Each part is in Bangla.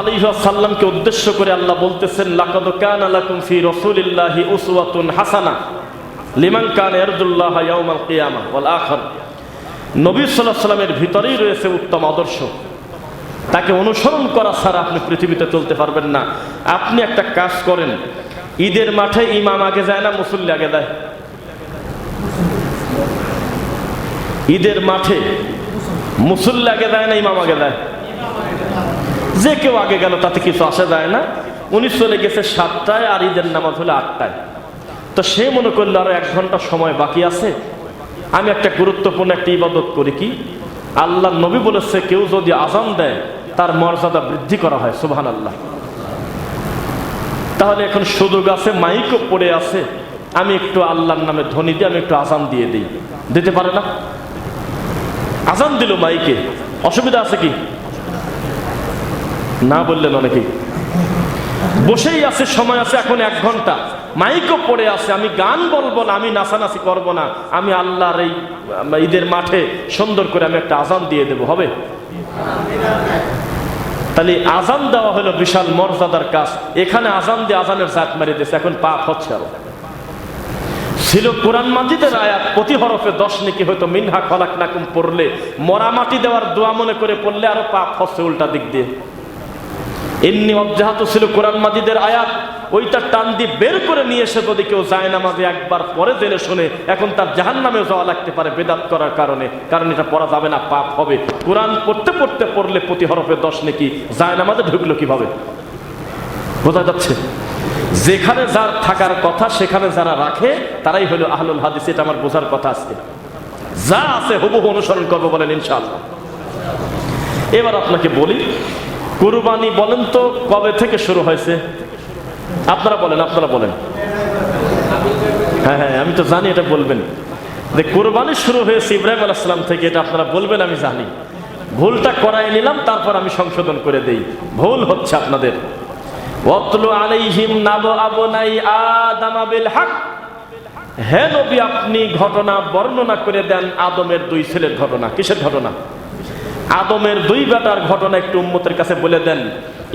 আলাইহি সাল্লামকে উদ্দেশ্য করে আল্লাহ বলতেছেন, লাকাদ কানা লাকুম ফি রাসূলিল্লাহি উসওয়াতুন হাসানা লিমান কানা ইয়ারজুল্লাহ ইয়াউমাল কিয়ামা ওয়াল আখির। নবী সাল্লাল্লাহু সাল্লামের ভিতরেই রয়েছে উত্তম আদর্শ। তাকে অনুসরণ করা ছাড়া আপনি পৃথিবীতে চলতে পারবেন না। আপনি একটা কাজ করেন, ঈদের মাঠে ইমাম আগে যায় না, মুসল্লি আগে দেয় ঈদের মাঠে মুসল্লি আগে দেয় না, ইমাম আগে দেয় যে কেউ আগে গেল, তাতে কিছু আসা যায় না? উনি চলে গেছে সাতটায় আর ঈদের নামাজ হলো আটটায়। তো সে মনে করল, আরও এক ঘণ্টা সময় বাকি আছে। আমি একটা গুরুত্বপূর্ণ একটা ইবাদত করি কি? আল্লাহ নবী বলেছে, কেউ যদি আজান দেয়, তার মর্যাদা বৃদ্ধি করা হয় সুবহান আল্লাহ তাহলে এখন সুযোগ আছে, মাইকও পড়ে আছে। আমি একটু আল্লাহর নামে ধ্বনি দিয়ে, আমি একটু আজান দিয়ে দিই। দিতে পারে না? আজান দিল মাইকে। অসুবিধা আছে কি? না বললেন অনেকেই বসেই আছে, সময় আছে, এখন এক ঘণ্টা। মাইকও পড়ে আছে, আমি গান বলব না, আমি নাচানাচি করব না। আমি আল্লাহর এই ঈদের মাঠে সুন্দর করে আমি একটা আজান দিয়ে দেব, হবে? তাহলে আজান দেওয়া হলো বিশাল মর্যাদার কাজ। এখানে আজান দিয়ে আজানের জাত মারি দিয়েছে, এখন পাপ হচ্ছে আরও। ছিল কোরআন মাজিদের আয়াত, প্রতি হরফে দশ নাকি হয়তো মিনহা খলাক নাকুম পড়লে, মরা মাটি দেওয়ার দোয়া মনে করে পড়লে আরও পাপ হচ্ছে উল্টা দিক দিয়ে। এমনি অব্যাহত ছিল কোরআন মাজিদের আয়াত। ওইটা টান দিয়ে বের করে নিয়ে এসে যদি কেউ যায় নামাজে একবার পরে জেনে শুনে, এখন তার জাহান নামেও যাওয়া লাগতে পারে বেদাত করার কারণে। কারণ এটা পড়া যাবে না, পাপ হবে। কোরআন পড়তে পড়তে পড়লে প্রতি হরফে দশ নাকি, যায় নামাজে ঢুকলো কীভাবে? বোঝা যাচ্ছে? যেখানে যার থাকার কথা, সেখানে যারা রাখে, তারাই হলো আহলুল হাদিস। এটা আমার বোঝার কথা আজকে। যা আছে হুবহু অনুসরণ করব বলেন ইনশাআল্লাহ। এবার আপনাকে বলি কুরবানি বলেন তো কবে থেকে শুরু হয়েছে? আপনারা বলেন আপনারা বলেন। হ্যাঁ হ্যাঁ আমি তো জানি, এটা বলবেন। যে কোরবানি শুরু হয়েছে ইব্রাহিম আলাইসালাম থেকে, এটা আপনারা বলবেন, আমি জানি। ভুলটা করাই নিলাম, তারপর আমি সংশোধন করে দেই। ভুল হচ্ছে আপনাদের। আলাইহিম হে নবী, আপনি ঘটনা বর্ণনা করে দেন আদমের দুই ছেলের ঘটনা। কিসের ঘটনা? আদমের দুই বেটার ঘটনা একটু উম্মতের কাছে বলে দেন।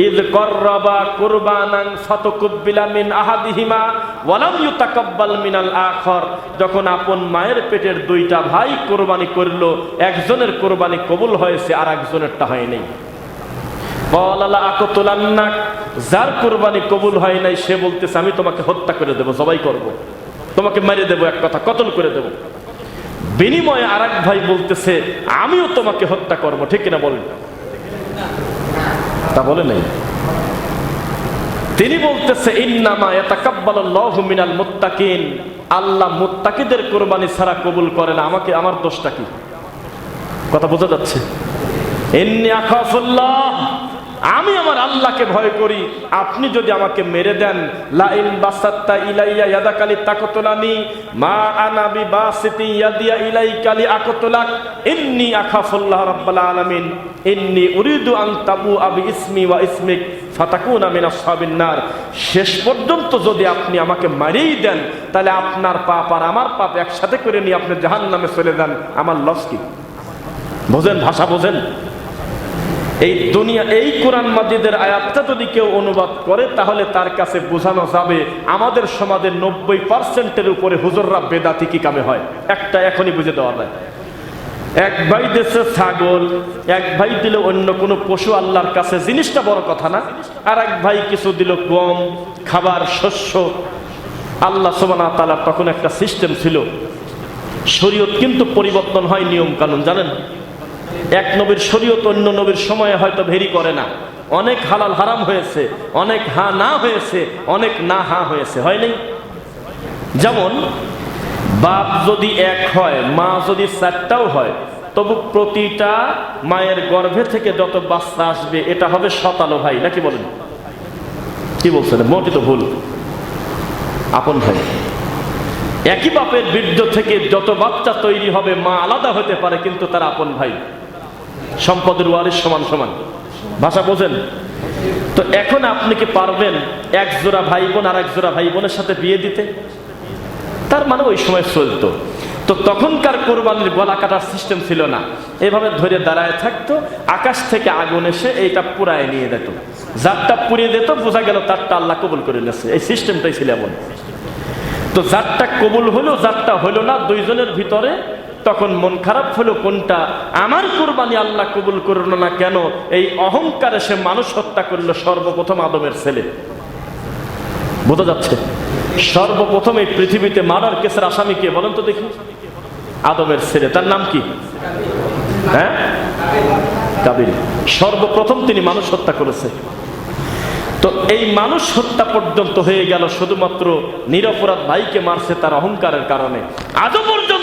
ইদ কররাবা কুরবানান ফাতাকুব্বিলা মিন আহাদিহিমা ওয়ালাম ইউতাকাব্বাল মিনাল আখর। যখন আপন মায়ের পেটের দুইটা ভাই কোরবানি করল, একজনের কোরবানি কবুল হয়েছে আর একজনেরটা হয়নি যার কোরবানি কবুল হয় নাই, সে বলতেছে, আমি তোমাকে হত্যা করে দেবো, জবাই করব। তোমাকে মেরে দেবো এক কথা, কতল করে দেবো। বিনিময়ে আর ভাই বলতেছে, আমিও তোমাকে হত্যা করব। ঠিক কিনা বলেন? তা বলে নাই। তিনি বলতেছে, ইন্নামা ইয়াতাকাব্বালুল্লাহু মিনাল মুত্তাকিন। আল্লাহ মুত্তাকিদের কোরবানি ছাড়া কবুল করে না। আমাকে, আমার দোষটা কি? কথা বোঝা যাচ্ছে? ইন্নি আখাফুল্লাহ। আমি আমার আল্লাহকে ভয় করি। আপনি যদি আমাকে মেরে দেন, লাইন বাসাত্তা ইলাইয়া ইয়াদাকালি তাকতুলানি, মা আনা বি বাসিতি ইয়াদিয়া ইলাইকালি আকতুলাক, ইন্নি আখাফুল্লাহ রাব্বাল আলামিন, ইন্নি উরিদু আন তাবু আবি ইসমি ওয়া ইসমিক, ফাতাকুনা মিন আসহাবিন নার। শেষ পর্যন্ত যদি আপনি আমাকে মারিয়েই দেন, তাহলে আপনার পাপ আর আমার পাপ একসাথে করে নিয়ে আপনি জাহান্নামে চলে যান। আমার লস কি? বোঝেন, ভাষা বোঝেন? এই দুনিয়া, এই কোরআন মাজিদের আয়াতটা যদি কেউ অনুবাদ করে, তাহলে তার কাছে বোঝানো যাবে, আমাদের সমাজের নব্বই পার্সেন্টের উপরে হুজুররা বেদাতি কি কামে হয়। একটা এখনই বুঝে দেওয়া যায়। এক ভাই দেশে ছাগল, এক ভাই দিল অন্য কোনো পশু আল্লাহর কাছে, জিনিসটা বড় কথা না। আর এক ভাই কিছু দিল গম, খাবার, শস্য। আল্লাহ সোবানা তালার তখন একটা সিস্টেম ছিল। শরীয়ত কিন্তু পরিবর্তন হয় নিয়ম কানুন জানেন? এক নবীর শরীয়ত অন্য নবীর সময়ে হয়তো ভেরি করে না। অনেক হালাল হারাম হয়েছে, অনেক হা না হয়েছে, অনেক না হা হয়েছে হয়নি যেমন, বাপ যদি এক হয়, মা যদি চারটাও হয়, তবু প্রতিটা মায়ের গর্ভে থেকে যত বাচ্চা আসবে, এটা হবে শতালো ভাই, নাকি বলেন? কি বলছেন? মোটি তো ভুল। আপন ভাই। একই বাপের বীর্য থেকে যত বাচ্চা তৈরি হবে, মা আলাদা হতে পারে, কিন্তু তার আপন ভাই। সম্পদের ওয়ারিস সমান সমান। ভাষা বোঝেন? তো এখন আপনি কি পারবেন এক জোড়া ভাই বোন আর এক জোড়া ভাই বোনের সাথে বিয়ে দিতে? তার মানে ওই সময় চলতো। তো তখনকার কোরবানির গলা কাটার সিস্টেম ছিল না। এভাবে ধরে দাঁড়ায় থাকতো, আকাশ থেকে আগুন এসে এইটা পুরায় নিয়ে যেত। যারটা পুড়িয়ে দিত, বোঝা গেল তারটা আল্লাহ কবুল করে নিয়েছে। এই সিস্টেমটাই ছিল এমন। তো যারটা কবুল হলো যারটা হলো না, দুইজনের ভিতরে তখন মন খারাপ হলো, কোনটা? আমার কোরবানি আল্লাহ কবুল করল না কেন? এই অহংকারে সে মানুষ হত্যা করল সর্বপ্রথম আদমের ছেলে। বোঝা যাচ্ছে? সর্বপ্রথম এই পৃথিবীতে মার্ডার কেসের আসামি কে? বলেন তো দেখি। আদমের ছেলে। তার নাম কি? হ্যাঁ? কাবিল। সর্বপ্রথম তিনি মানুষ হত্যা করেছে। তো এই মানুষ হত্যা পর্যন্ত হয়ে গেল শুধুমাত্র নিরপরাধ ভাইকে মারছে তার অহংকারের কারণে। আজও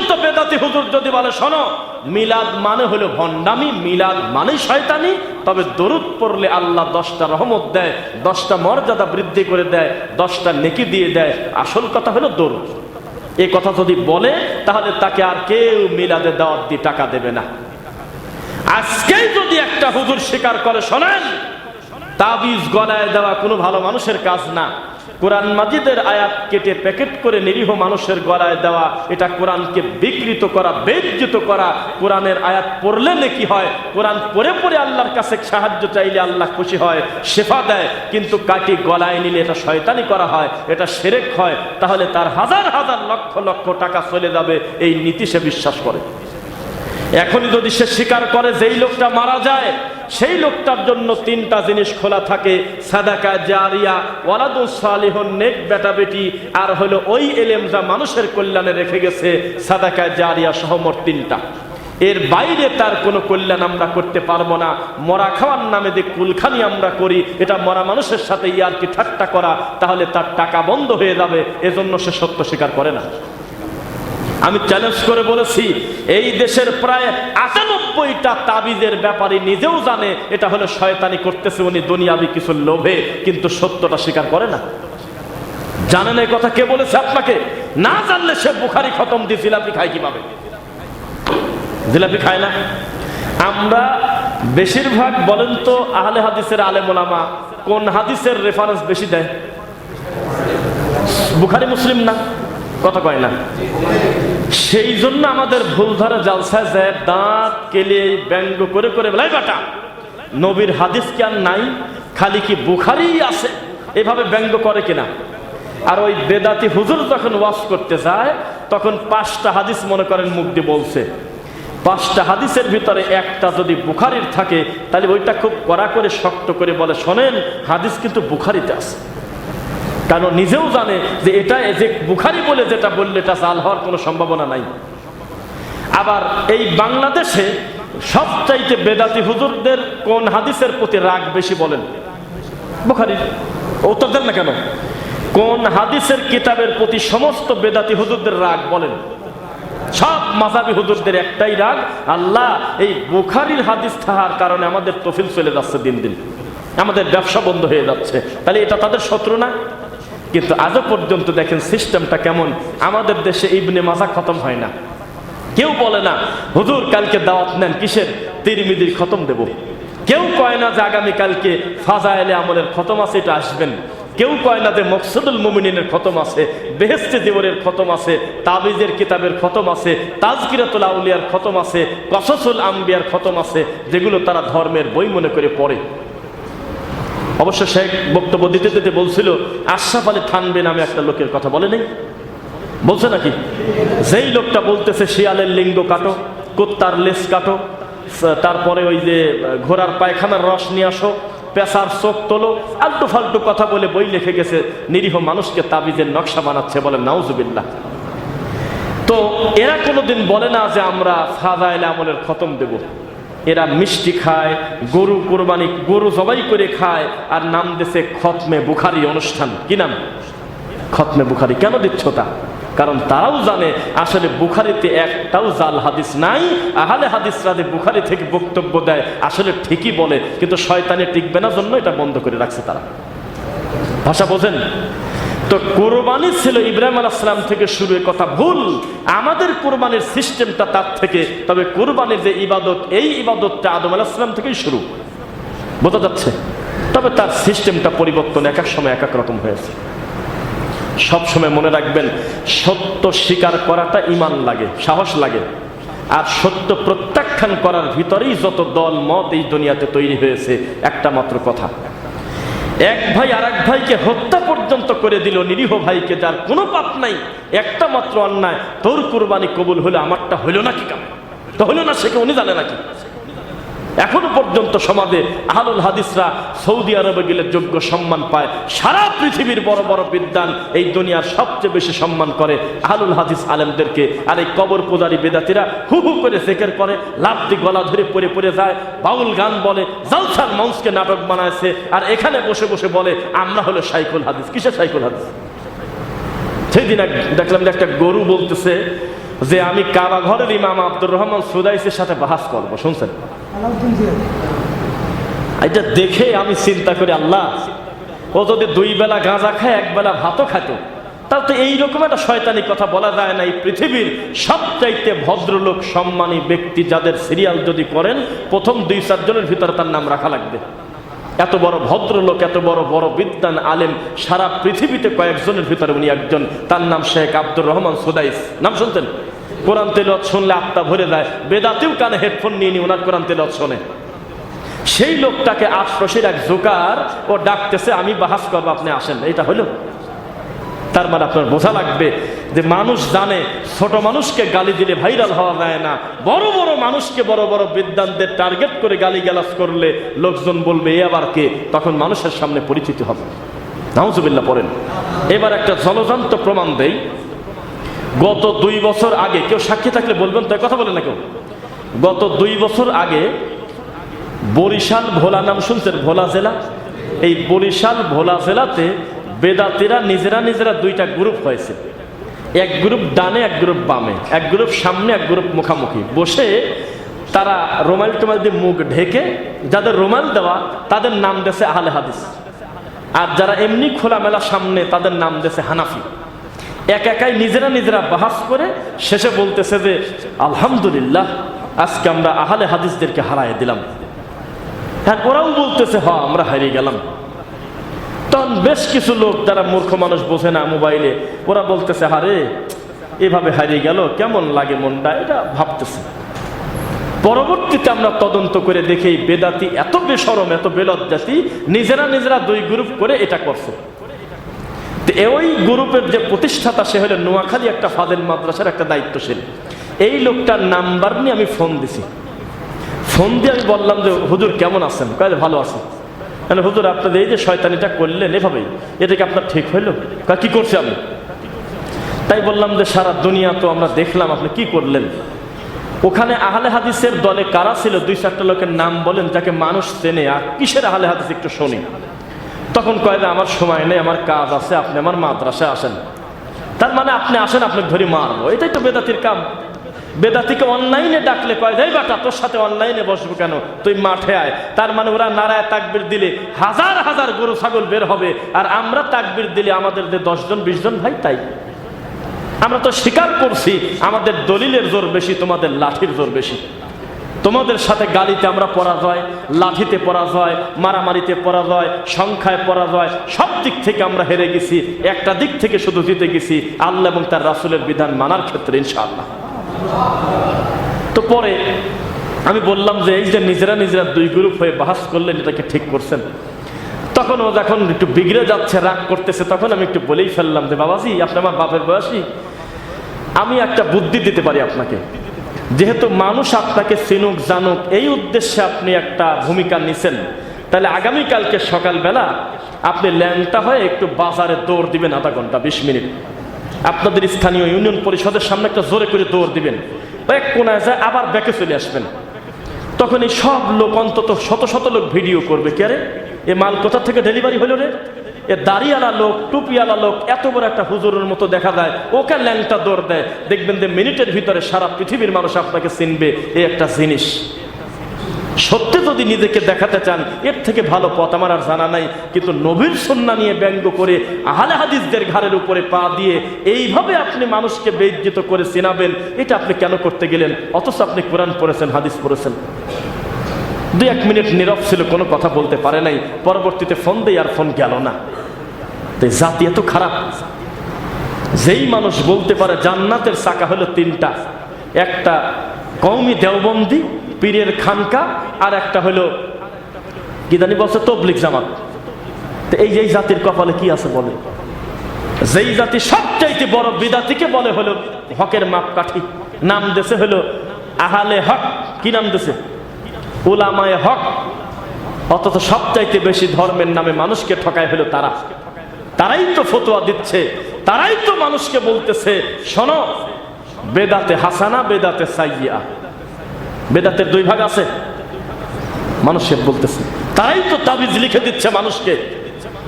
পর্যন্ত বেদাতি হুজুর যদি বলে, শোনো, মিলাদ মানে হলো ভণ্ডামি, মিলাদ মানে শয়তানি, তবে দরুদ পড়লে আল্লাহ দশটা রহমত দেয়, দশটা মর্যাদা বৃদ্ধি করে দেয়, দশটা নেকি দিয়ে দেয়। আসল কথা হলো দরুদ। এই কথা যদি বলে, তাহলে তাকে আর কেউ মিলাদে দাওয়াত দিয়ে টাকা দেবে না। আজকেই যদি একটা হুজুর স্বীকার করে, শোনেন তাবিজ গলায় দেওয়া কোনো ভালো মানুষের কাজ না। কোরআন মাজিদের আয়াত কেটে প্যাকেট করে নিরীহ মানুষের গলায় দেওয়া, এটা কোরআনকে বিকৃত করা, বেজ্জিত করা। কোরআনের আয়াত পড়লে নাকি হয়? কোরআন পড়ে পড়ে আল্লাহর কাছে সাহায্য চাইলে আল্লাহ খুশি হয়, শেফা দেয়। কিন্তু কাটি গলায় নিলে এটা শয়তানি করা হয়, এটা সেরেক হয়। তাহলে তার হাজার হাজার লক্ষ লক্ষ টাকা চলে যাবে, এই নীতি সে বিশ্বাস করে। এখনই যদি সে স্বীকার করে যেই লোকটা মারা যায়, সেই লোকটার জন্য তিনটা জিনিস খোলা থাকে, সাদাকা জারিয়া ওয়ালাদুল সালিহন, নেক বেটা বেটি, আর হলো ওই এলেম যা মানুষের কল্যাণে রেখে গেছে, সাদাকা জারিয়া সহমর তিনটা। এর বাইরে তার কোনো কল্যাণ আমরা করতে পারব না। মরা খাওয়ার নামে যে কুলখানি আমরা করি, এটা মরা মানুষের সাথে ইয়ার কি ঠাট্টা করা, তাহলে তার টাকা বন্ধ হয়ে যাবে, এজন্য সে সত্য স্বীকার করে না। আমি চ্যালেঞ্জ করে বলেছি, এই দেশের প্রায় আটানব্বইটা তাবিজের ব্যাপারে নিজেও জানে এটা হলো শয়তানি করতেছে উনি দুনিয়াবি কিছু লোভে, কিন্তু সত্যটা স্বীকার করে না। জানেন এই কথা কে বলেছে আপনাকে? না জানলে সে বুখারি খতম দিয়ে জিলাপি খায় কীভাবে? জিলাপি খায় না? আমরা বেশিরভাগ বলেন তো আহলে হাদিসের আলেমোলামা, কোন হাদিসের রেফারেন্স বেশি দেয়? বুখারি, মুসলিম না? কথা কয় না। সেই জন্য আমাদের ভুল ধরে জালসায় যায় দাঁত কেলে ব্যঙ্গ করে করে বেলায় বাটা, নবীর হাদিস কি আর নাই? খালি কি বুখারি আছে? এভাবে ব্যঙ্গ করে কিনা? আর ওই বেদাতি হুজুর যখন ওয়াশ করতে যায়, তখন পাঁচটা হাদিস মনে করেন দিয়ে বলছে। পাঁচটা হাদিসের ভিতরে একটা যদি বুখারির থাকে, তাহলে ওইটা খুব কড়া করে শক্ত করে বলে, শোনেন, হাদিস কিন্তু বুখারিতে আছে। কারণ নিজেও জানে যে এটা যে বুখারি বলে যেটা বললে এটা জাল হওয়ার কোনো সম্ভাবনা নাই। আবার এই বাংলাদেশে সবচাইতে বেদাতি হুজুরদের কোন হাদিসের প্রতি রাগ বেশি বলেন? বুখারি উত্তর দেন না কেন? কোন হাদিসের কিতাবের প্রতি সমস্ত বেদাতি হুজুরদের রাগ বলেন? সব মাজাবি হুজুরদের একটাই রাগ, আল্লাহ, এই বুখারির হাদিস থাকার কারণে আমাদের তফিল চলে যাচ্ছে দিন দিন। আমাদের ব্যবসা বন্ধ হয়ে যাচ্ছে। তাহলে এটা তাদের শত্রু না? কিন্তু আজও পর্যন্ত দেখেন সিস্টেমটা কেমন। আমাদের দেশে ইবনে মাজা খতম হয় না। কেউ বলে না, হুজুর, কালকে দাওয়াত নেন কিসের? তিরমিদির খতম দেব। কেউ কয় না যে আগামী কালকে ফাজাইলে আমলের খতম আছে, এটা আসবেন। কেউ কয় না যে মকসুদুল মুমিনের খতম আছে বেহেস্তে জীবনের খতম আছে, তাবিজের কিতাবের খতম আছে, তাজকিরাতুল আউলিয়ার খতম আছে, কসসুল আম্বিয়ার খতম আছে, যেগুলো তারা ধর্মের বই মনে করে পড়ে। অবশ্য শেখ বক্তব্য দিতে দিতে বলছিল, আশরাফ আলী থানবে নামে একটা লোকের কথা বলে নেই। বলছে নাকি? যেই লোকটা বলতেছে শিয়ালের লিঙ্গ কাটো, কুত্তার লেস কাটো তারপরে ওই যে ঘোড়ার পায়খানার রস নিয়ে আসো পেশার চোখ তোলো, আল্টু ফাল্টু কথা বলে বই লিখে গেছে, নিরীহ মানুষকে তাবিজের নকশা বানাচ্ছে বলে নাউজুবিল্লাহ। তো এরা কোনোদিন বলে না যে আমরা ফাজাইল আমলের খতম দেব। এরা মিষ্টি খায়, গরু কোরবানি, গরু জবাই করে খায়, আর নাম দেশে খতমে বুখারি অনুষ্ঠান। কি নাম? খতমে বুখারি। কেন দিচ্ছ তা? কারণ তারাও জানে, আসলে বুখারিতে একটাও জাল হাদিস নাই, আহলে হাদিস যে বুখারি থেকে বক্তব্য দেয়, আসলে ঠিকই বলে, কিন্তু শয়তানে টিকবে না জন্য এটা বন্ধ করে রাখছে তারা। ভাষা বোঝেন? তো কোরবানি ছিল ইব্রাহিম আলাহাম থেকে শুরু কথা ভুল। আমাদের কোরবানির সিস্টেমটা তার থেকে। তবে কোরবানির যে ইবাদত, এই ইবাদতটা আদম আলাহিসাম থেকেই শুরু। বোঝা যাচ্ছে? তবে তার সিস্টেমটা পরিবর্তন এক এক সময়, এক এক রকম হয়েছে। সব সময় মনে রাখবেন, সত্য স্বীকার করাটা ইমান লাগে, সাহস লাগে। আর সত্য প্রত্যাখ্যান করার ভিতরেই যত দল, মত এই দুনিয়াতে তৈরি হয়েছে, একটা মাত্র কথা। এক ভাই আর এক ভাইকে হত্যা পর্যন্ত করে দিল, নিরীহ ভাইকে, যার কোনো পাপ নাই। একটা মাত্র অন্যায়, তোর কুরবানি কবুল হলে আমারটা হইল নাকি কাম? তো হইল না সে কেউ জানে নাকি এখনও পর্যন্ত সমাজে আহলুল হাদিসরা সৌদি আরবে গেলে যোগ্য সম্মান পায়। সারা পৃথিবীর বড় বড় বিদ্যান এই দুনিয়ার সবচেয়ে বেশি সম্মান করে আহলুল হাদিস আলেমদেরকে। আর এই কবর পূজারী বেদাতিরা হু হু করে জেকের করে লাভটি গলা ধরে পড়ে পড়ে যায়, বাউল গান বলে, জালসার মঞ্চকে নাটক বানাইছে, আর এখানে বসে বসে বলে, আমরা হলো সাইকুল হাদিস। কিসের সাইকুল হাদিস? সেদিন এক দেখলাম যে একটা গরু বলতেছে যে, আমি কাবা ঘরের ইমাম আব্দুর রহমান সুদাইসের সাথে বাহাস করব। শুনছেন? এটা দেখে আমি চিন্তা করি, আল্লাহ, ও যদি দুই বেলা গাঁজা খায়, এক বেলা ভাতও খাত তাহলে তো এইরকম একটা শয়তানি কথা বলা যায় না। এই পৃথিবীর সবচাইতে ভদ্রলোক, সম্মানী ব্যক্তি যাদের সিরিয়াল যদি করেন, প্রথম দুই, চারজনের ভিতরে তার নাম রাখা লাগবে। এত বড় ভদ্রলোক, এত বড় বড় বিদ্যান আলেম, সারা পৃথিবীতে কয়েকজনের ভিতরে উনি একজন। তার নাম শেখ আব্দুর রহমান সুদাইস। নাম শুনতেন কোরআন তেলত শুনলে আত্মা ভরে যায়। বেদাতেও কানে হেডফোন নিয়ে নিয়ে ওনার কোরআন তেলত শোনে। সেই লোকটাকে আশরসির এক জোকার, ও ডাকতেছে, আমি বাহাস করব, আপনি আসেন এটা হলো। তার মানে আপনার বোঝা লাগবে যে মানুষ জানে, ছোট মানুষকে গালি দিলে ভাইরাল হওয়া যায় না। বড় বড় মানুষকে বড় বড় বিদ্যানদের টার্গেট করে গালি গালাজ করলে লোকজন বলবে, এ আবার কে? তখন মানুষের সামনে পরিচিত হবে। নাউজুবিল্লাহ পড়েন। এবার একটা জলজান্ত প্রমাণ দেই। গত দুই বছর আগে, কেউ সাক্ষী থাকলে বলবেন তাই কথা বলে না কেউ। গত দুই বছর আগে বরিশাল ভোলা নাম শুনছেন? ভোলা জেলা? এই বরিশাল ভোলা জেলাতে বেদাতিরা নিজেরা নিজেরা দুইটা গ্রুপ হয়েছে। এক গ্রুপ ডানে, এক গ্রুপ বামে। এক গ্রুপ সামনে, এক গ্রুপ মুখামুখি। বসে তারা রোমাল টোমাল দিয়ে মুখ ঢেকে, যাদের রোমাল দেওয়া, তাদের নাম দেশে আহলে হাদিস। আর যারা এমনি খোলামেলা সামনে, তাদের নাম দেশে হানাফি। এক একাই নিজেরা নিজেরা বাহাস করে শেষে বলতেছে যে, আলহামদুলিল্লাহ, আজকে আমরা আহলে হাদিসদেরকে হারাই দিলাম। হ্যাঁ ওরাও বলতেছে হ আমরা হারিয়ে গেলাম। তখন বেশ কিছু লোক যারা মূর্খ মানুষ বোঝে না মোবাইলে, ওরা বলতেছে হারে এভাবে হারিয়ে গেল, কেমন লাগে মনটা? এটা ভাবতেছে। পরবর্তীতে আমরা তদন্ত করে দেখি বেদাতি এত বেসরম, এত বেলজ্জাতি, নিজেরা নিজেরা দুই গ্রুপ করে এটা করছে। ওই গ্রুপের যে প্রতিষ্ঠাতা সে হলো নোয়াখালী একটা ফাদেল মাদ্রাসার একটা দায়িত্বশীল। এই লোকটার নাম্বার নিয়ে আমি ফোন দিছি। ফোন দিয়ে আমি বললাম যে হুজুর কেমন আছেন? কয়ে ভালো আছেন তাহলে হুজুর আপনাদের এই যে শয়তানিটা করলেন এভাবেই এটা কি আপনার ঠিক হইল? কয়, কি করছে আমি? তাই বললাম যে সারা দুনিয়া তো আমরা দেখলাম আপনি কি করলেন? ওখানে আহলে হাদিসের দলে কারা ছিল? দুই চারটা লোকের নাম বলেন যাকে মানুষ চেনে। আর কিসের আহলে হাদিস একটু শুনি। তখন কয় যে, আমার সময় নেই, আমার কাজ আছে, আপনি আমার মাদ্রাসায় আসেন। তার মানে আপনি আসেন, আপনাকে ধরে মারবো। এটাই তো বেদাতির কাম। বেদাতিকে অনলাইনে ডাকলে কয় যাই বাটা, তোর সাথে অনলাইনে বসবো কেন? তুই মাঠে আয়। তার মানে ওরা নারায় তাকবির দিলে হাজার হাজার গরু, ছাগল বের হবে। আর আমরা তাকবির দিলে আমাদের যে দশজন, বিশ জন, ভাই, তাই। আমরা তো স্বীকার করছি, আমাদের দলিলের জোর বেশি, তোমাদের লাঠির জোর বেশি। তোমাদের সাথে গালিতে আমরা পরাজয়, লাঠিতে পরাজয়, মারামারিতে পরাজয়, সংখ্যায় পরাজয়, সব দিক থেকে আমরা হেরে গেছি। একটা দিক থেকে শুধু জিতে গেছি। আল্লাহ এবং তার রাসুলের বিধান মানার ক্ষেত্রে ইনশাআল্লাহ। তো পরে আমি বললাম যে এই যে নিজেরা নিজেরা দুই গ্রুপ হয়ে বাহাস করলেন, এটাকে ঠিক করছেন। তখন ও যখন একটু বিগড়ে যাচ্ছে, রাগ করতেছে, তখন আমি একটু বলেই ফেললাম যে, বাবাজি, আপনি আমার বাপের বয়সী। আমি একটা বুদ্ধি দিতে পারি আপনাকে। যেহেতু মানুষ আপনাকে চিনুক, জানুক, এই উদ্দেশ্যে আপনি একটা ভূমিকা নিছেন, তাহলে আগামীকালকে সকালবেলা আপনি ল্যাংটা হয়ে একটু বাজারে দৌড় দিবেন আধা ঘণ্টা, বিশ মিনিট। আপনাদের স্থানীয় ইউনিয়ন পরিষদের সামনে একটা জোরে করে দৌড় দিবেন। এক কোনায় যায় আবার ব্যাকে চলে আসবেন। তখন এই সব লোক অন্তত শত শত লোক ভিডিও করবে, কে রে? এ মাল কোথা থেকে ডেলিভারি হলো রে? এ দাড়িওয়ালা লোক টুপিওয়ালা লোক, এত বড় একটা হুজুরের মতো দেখা যায়। ওকে ল্যাংটা দৌড় দেয়। দেখবেন যে মিনিটের ভিতরে সারা পৃথিবীর মানুষ আপনাকে চিনবে এই একটা জিনিস। সত্যি যদি নিজেকে দেখাতে চান, এর থেকে ভালো পথ আমার আর জানা নাই। কিন্তু নবীর সন্না নিয়ে ব্যঙ্গ করে আহলে হাদিসদের ঘাড়ের উপরে পা দিয়ে এইভাবে আপনি মানুষকে বেজ্জিত করে চেনাবেন, এটা আপনি কেন করতে গেলেন? অথচ আপনি কোরআন পড়েছেন, হাদিস পড়েছেন। দুই এক মিনিট নীরব ছিল, কোনো কথা বলতে পারে নাই। পরবর্তীতে ফোন দেই আর ফোন গেল না। তাই জাতি এত খারাপ। যেই মানুষ বলতে পারে জান্নাতের চাকা হলো তিনটা। একটা কৌমি দেওবন্দি, পীরের খানকা, আর একটা হলো, কি জানি বলছে তবলিক জামাত। তো এই যে জাতির কপালে কি আছে বলে? যেই জাতি সবচাইতে বড় বিদাতিকে বলে হলো হকের মাপকাঠি। নাম দেশে হলো আহালে হক। কি নাম দেশে? উলামায়ে হক, অথচ সবচাইতে বেশি ধর্মের নামে মানুষকে ঠকায় হলো তারা। তারাই তো ফতোয়া দিচ্ছে, তারাই তো মানুষকে বলতেছে, শোনো, বেদাতে হাসানা, বেদাতে সাইয়া বেদাতের দুই ভাগ আছে মানুষের বলতেছে। তারাই তো তাবিজ লিখে দিচ্ছে মানুষকে।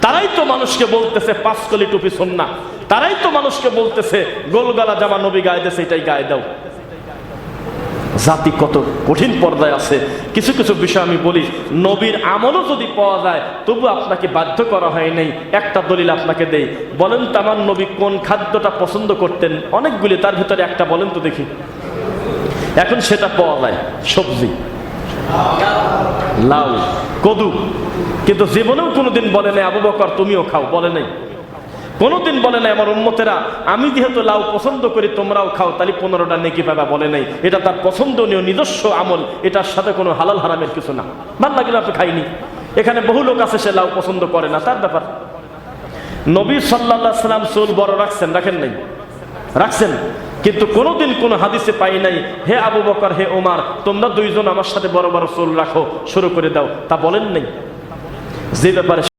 তারাই তো মানুষকে বলতেছে পাঁচ কলি টুপি সন্না তারাই তো মানুষকে বলতেছে, গোলগালা জামা নবী গায়ে দেশে এটাই গায়ে দাও। জাতি কত কঠিন পর্দায় আছে। কিছু কিছু বিষয় আমি বলি, নবীর আমলও যদি পাওয়া যায়, তবু আপনাকে বাধ্য করা হয় নাই। একটা দলিল আপনাকে দেই। বলেন তো আমার নবী কোন খাদ্যটা পছন্দ করতেন? অনেকগুলি, তার ভিতরে একটা বলেন তো দেখি। এখন সেটা পাওয়া যায়, সবজি। লাউ, কদু। কিন্তু জীবনেও কোনোদিন বলে নাই, আবু বকর, তুমিও খাও। বলে নাই। কোনোদিন বলে নাই আমার উম্মতেরা, আমি যেহেতু লাউ পছন্দ করি, তোমরাও খাও, তাহলে পনেরোটা নেকি পাবা বলে নাই। এটা তার পছন্দনীয়, নিজস্ব আমল, এটার সাথে কোনো হালাল হারামের কিছু না। ভালো লাগলে আপনি খাইনি। এখানে বহু লোক আছে, সে লাউ পছন্দ করে না, তার ব্যাপার। নবী সাল্লাহ সাল্লাম চুল বড় রাখছেন, রাখেন নাই? রাখছেন। কিন্তু কোনোদিন কোনো হাদিসে পাই নাই, হে আবু বকর, হে ওমার তোমরা দুইজন আমার সাথে বড় বড় চুল রাখো, শুরু করে দাও। তা বলেন নাই? যে ব্যাপারে